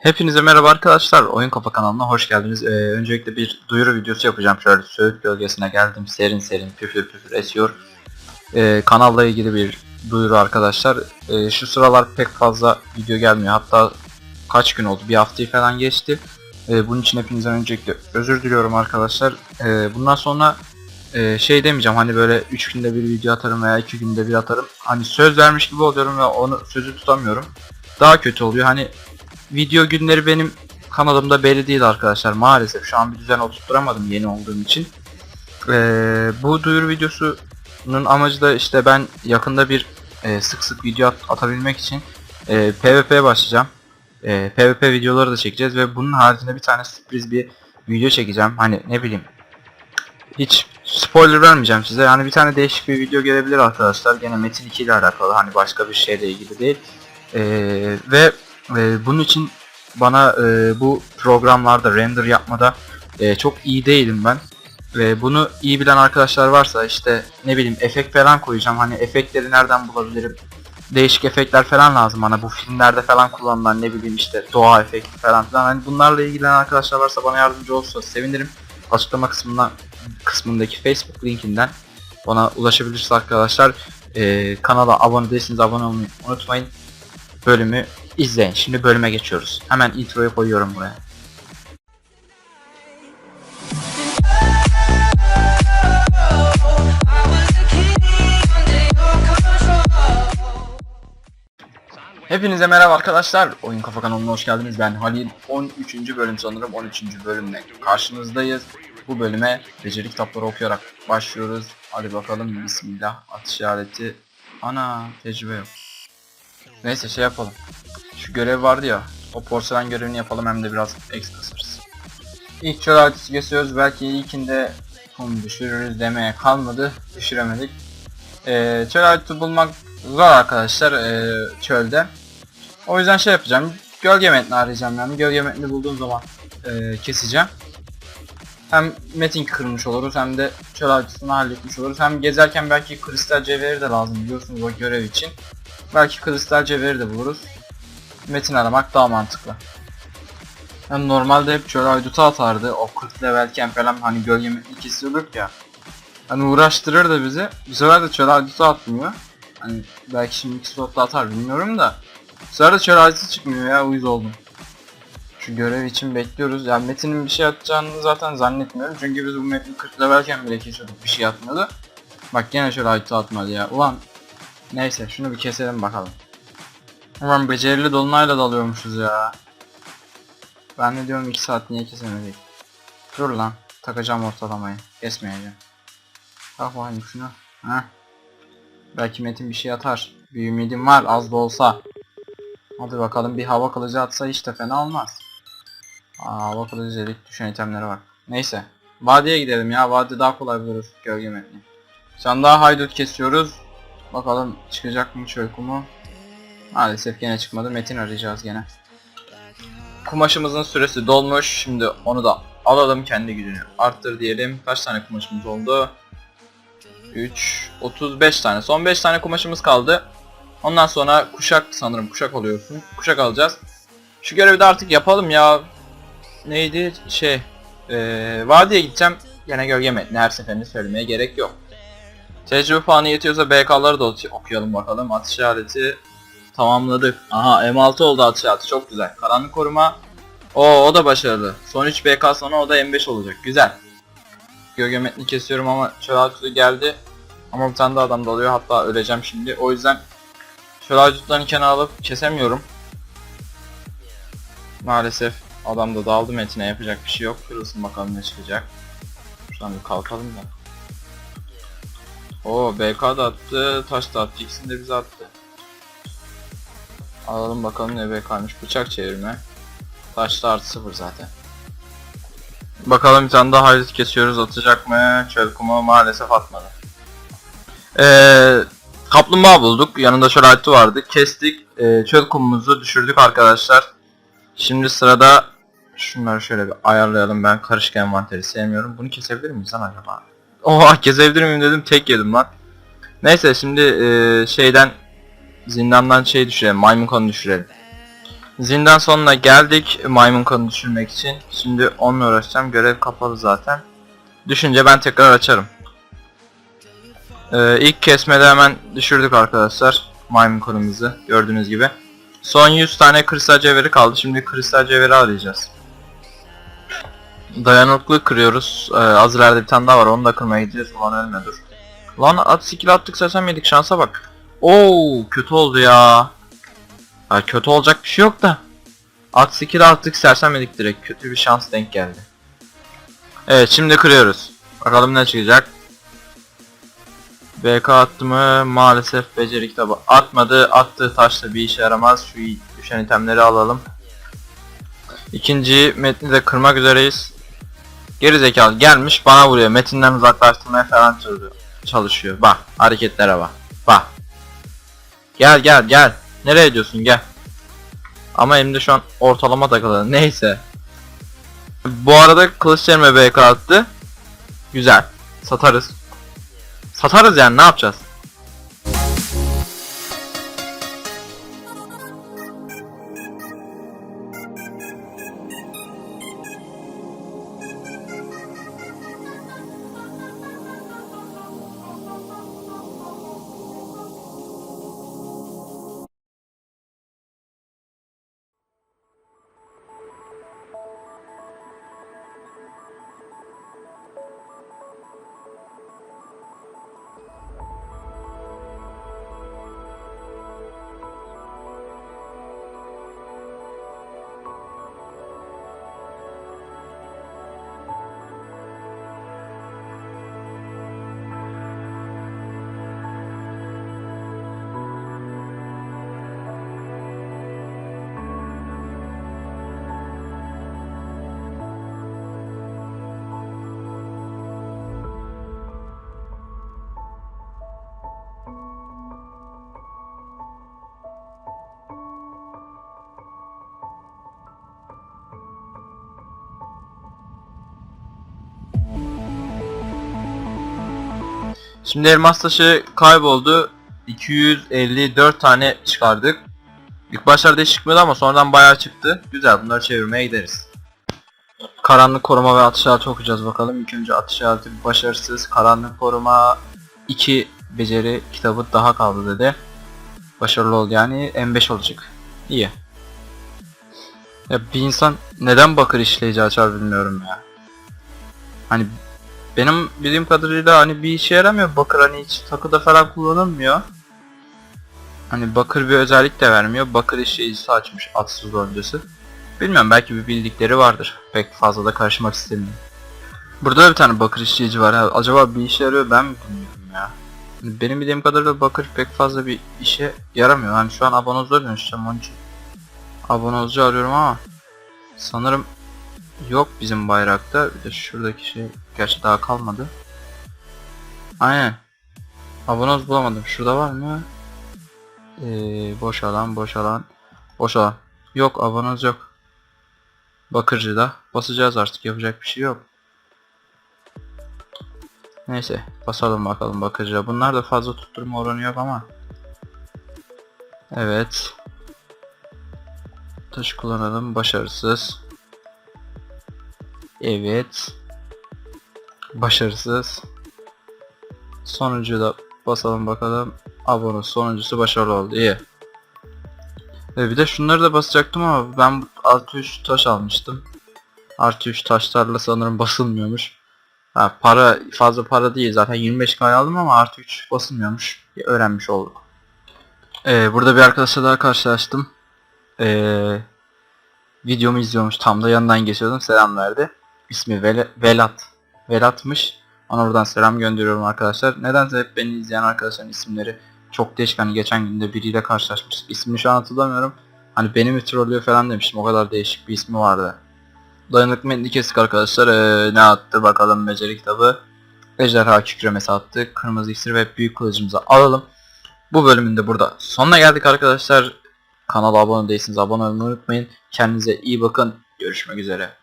Hepinize merhaba arkadaşlar. Oyun Kafa kanalına hoş geldiniz. Ee, öncelikle bir duyuru videosu yapacağım. Şöyle Söğüt bölgesine geldim. Serin serin püfür püfür esiyor. Ee, kanalla ilgili bir duyuru arkadaşlar. Ee, şu sıralar pek fazla video gelmiyor. Hatta kaç gün oldu? Bir haftayı falan geçti. Ee, bunun için hepinizden öncelikle özür diliyorum arkadaşlar. Ee, bundan sonra e, şey demeyeceğim hani böyle 3 günde bir video atarım veya 2 günde bir atarım. Hani söz vermiş gibi oluyorum ve onu sözü tutamıyorum. Daha kötü oluyor. Hani video günleri benim kanalımda belli değil arkadaşlar maalesef şu an bir düzen oturtturamadım yeni olduğum için. Ee, bu duyuru videosunun amacı da işte ben yakında bir e, sık sık video at- atabilmek için e, PvP'ye başlayacağım. E, PvP videoları da çekeceğiz ve bunun haricinde bir tane sürpriz bir video çekeceğim. Hani ne bileyim hiç spoiler vermeyeceğim size. Yani bir tane değişik bir video gelebilir arkadaşlar. Gene Metin 2 ile alakalı hani başka bir şeyle ilgili değil. Ee, ve e, bunun için bana e, bu programlarda render yapmada e, çok iyi değilim ben. Ve bunu iyi bilen arkadaşlar varsa işte ne bileyim efekt falan koyacağım. Hani efektleri nereden bulabilirim? Değişik efektler falan lazım bana. Bu filmlerde falan kullanılan ne bileyim işte doğa efekti falan filan. Hani bunlarla ilgilenen arkadaşlar varsa bana yardımcı olursa sevinirim. Açıklama kısmından kısmındaki Facebook linkinden bana ulaşabilirsiniz arkadaşlar. E, kanala abone değilseniz abone olmayı unutmayın. Bölümü izleyin. Şimdi bölüme geçiyoruz. Hemen introyu koyuyorum buraya. Hepinize merhaba arkadaşlar. Oyun Kafa kanalına hoş geldiniz. Ben Halil. 13. bölüm sanırım 13. bölümle karşınızdayız. Bu bölüme beceri kitapları okuyarak başlıyoruz. Hadi bakalım bismillah. Atış işareti. Ana tecrübe yok. Neyse şey yapalım. Şu görev vardı ya. O porselen görevini yapalım hem de biraz eks kasarız. İlk çöl haritası geçiyoruz. Belki ilkinde kum düşürürüz demeye kalmadı. Düşüremedik. Ee, çöl haritası bulmak zor arkadaşlar ee, çölde. O yüzden şey yapacağım. Gölge metni arayacağım yani. Gölge metni bulduğum zaman ee, keseceğim. Hem metin kırmış oluruz hem de çöl haritasını halletmiş oluruz. Hem gezerken belki kristal cevheri de lazım biliyorsunuz o görev için. Belki kristal cevheri de buluruz. Metin aramak daha mantıklı. Yani normalde hep şöyle ayduta atardı. O 40 levelken falan hani gölge metni kesiyorduk ya. Hani uğraştırır da bizi. Bu sefer de çöl ayduta atmıyor. Hani belki şimdi iki slotta atar bilmiyorum da. Bu sefer de çöl ayduta çıkmıyor ya uyuz oldum. Şu görev için bekliyoruz. Yani Metin'in bir şey atacağını zaten zannetmiyorum. Çünkü biz bu Metin 40 levelken bile kesiyorduk bir şey atmadı. Bak gene şöyle ayduta atmadı ya. Ulan Neyse şunu bir keselim bakalım. Ulan becerili dolunayla dalıyormuşuz ya. Ben de diyorum 2 saat niye kesemedik. Dur lan takacağım ortalamayı. Kesmeyeceğim. Tak bakayım şunu. Heh. Belki Metin bir şey atar. Bir ümidim var az da olsa. Hadi bakalım bir hava kılıcı atsa hiç de fena olmaz. Aa, hava kılıcı dedik düşen itemlere bak. Neyse. Vadiye gidelim ya. Vadi daha kolay buluruz gölge metni. Sen daha haydut kesiyoruz. Bakalım çıkacak mı çöl kumu? Maalesef gene çıkmadı. Metin arayacağız gene. Kumaşımızın süresi dolmuş. Şimdi onu da alalım kendi gücünü. Arttır diyelim. Kaç tane kumaşımız oldu? 3, 35 tane. Son 5 tane kumaşımız kaldı. Ondan sonra kuşak sanırım kuşak oluyorsun. Kuşak alacağız. Şu görevi de artık yapalım ya. Neydi? Şey. Ee, vadiye gideceğim. Gene gölge metni her seferinde söylemeye gerek yok. Tecrübe puanı yetiyorsa BK'ları da okuyalım bakalım. Atış aleti tamamladık. Aha M6 oldu atış aleti çok güzel. Karanlık koruma. O o da başarılı. Son 3 BK sonra o da M5 olacak. Güzel. Gölge metni kesiyorum ama şöyle geldi. Ama bir tane daha adam dalıyor hatta öleceğim şimdi. O yüzden şöyle acutlarını kenara alıp kesemiyorum. Maalesef adam da daldı metine yapacak bir şey yok. Kırılsın bakalım ne çıkacak. Şuradan bir kalkalım da. O BK da attı, taş da attı. İkisini de bize attı. Alalım bakalım ne BK'mış. Bıçak çevirme. Taş da artı sıfır zaten. Bakalım bir tane daha hayret kesiyoruz. Atacak mı? Çöl kumu maalesef atmadı. Ee, kaplumbağa bulduk. Yanında şöyle aleti vardı. Kestik. Ee, çöl kumumuzu düşürdük arkadaşlar. Şimdi sırada şunları şöyle bir ayarlayalım. Ben karışık envanteri sevmiyorum. Bunu kesebilir miyiz lan acaba? Oha kesebilir miyim dedim tek yedim lan. Neyse şimdi e, şeyden zindandan şey düşürelim maymun konu düşürelim. Zindan sonuna geldik maymun kanı düşürmek için. Şimdi onunla uğraşacağım. Görev kapalı zaten. Düşünce ben tekrar açarım. Ee, ilk kesmede hemen düşürdük arkadaşlar maymun konumuzu gördüğünüz gibi. Son 100 tane kristal cevheri kaldı. Şimdi kristal cevheri arayacağız. Dayanıklı kırıyoruz. Ee, az ileride bir tane daha var. Onu da kırmaya gideceğiz. Ulan ölme dur. Lan at skill attık sersem yedik. Şansa bak. Oo kötü oldu ya. Ha, kötü olacak bir şey yok da. At skill attık sersem yedik direkt. Kötü bir şans denk geldi. Evet şimdi kırıyoruz. Bakalım ne çıkacak. BK attı mı? Maalesef beceri kitabı atmadı. Attığı taşla bir işe yaramaz. Şu düşen itemleri alalım. İkinci metni de kırmak üzereyiz. Geri zekalı gelmiş bana vuruyor. Metinden uzaklaştırmaya falan çalışıyor. Bak hareketlere bak. Bak. Gel gel gel. Nereye gidiyorsun gel. Ama elimde şu an ortalama takılı. Neyse. Bu arada kılıç elime BK attı. Güzel. Satarız. Satarız yani ne yapacağız? Şimdi elmas taşı kayboldu. 254 tane çıkardık. İlk başlarda hiç çıkmıyordu ama sonradan bayağı çıktı. Güzel bunları çevirmeye gideriz. Karanlık koruma ve atış altı okuyacağız bakalım. İlk önce atış altı başarısız. Karanlık koruma 2 beceri kitabı daha kaldı dedi. Başarılı oldu yani M5 olacak. İyi. Ya bir insan neden bakır işleyici açar bilmiyorum ya. Hani benim bildiğim kadarıyla hani bir işe yaramıyor bakır hani hiç takıda falan kullanılmıyor. Hani bakır bir özellik de vermiyor. Bakır işleyicisi açmış atsız öncesi. Bilmiyorum belki bir bildikleri vardır. Pek fazla da karışmak istemiyorum. Burada da bir tane bakır işleyici var. Ha, acaba bir işe yarıyor ben mi bilmiyorum ya. Hani Benim bildiğim kadarıyla bakır pek fazla bir işe yaramıyor. Hani şu an abonozlara dönüşeceğim onun için. Abonozcu arıyorum ama sanırım yok bizim bayrakta. Bir de şuradaki şey gerçi daha kalmadı. Aynen. Abonoz bulamadım. Şurada var mı? Ee, boş alan, boş alan, boş alan. Yok, abonoz yok. Bakırcıda. Basacağız artık. Yapacak bir şey yok. Neyse. Basalım bakalım bakırcıda. Bunlar da fazla tutturma oranı yok ama. Evet. Taş kullanalım. Başarısız. Evet. Başarısız. Sonuncuyu da basalım bakalım. Abone sonuncusu başarılı oldu. İyi. E bir de şunları da basacaktım ama ben artı 3 taş almıştım. Artı 3 taşlarla sanırım basılmıyormuş. Ha para fazla para değil zaten 25k aldım ama artı 3 basılmıyormuş. Öğrenmiş olduk. Ee, burada bir arkadaşla daha karşılaştım. Ee, videomu izliyormuş tam da yanından geçiyordum selam verdi. İsmi Vel Velat. Velat'mış. Ona buradan selam gönderiyorum arkadaşlar. Nedense hep beni izleyen arkadaşların isimleri çok değişik. Hani geçen günde biriyle karşılaşmış. İsmini şu an hatırlamıyorum. Hani beni mi trollüyor falan demiştim. O kadar değişik bir ismi vardı. Dayanıklı metni kestik arkadaşlar. Ee, ne attı bakalım beceri kitabı. Ejderha kükremesi attı. Kırmızı iksir ve büyük kılıcımızı alalım. Bu bölümün de burada sonuna geldik arkadaşlar. Kanala abone değilseniz abone olmayı unutmayın. Kendinize iyi bakın. Görüşmek üzere.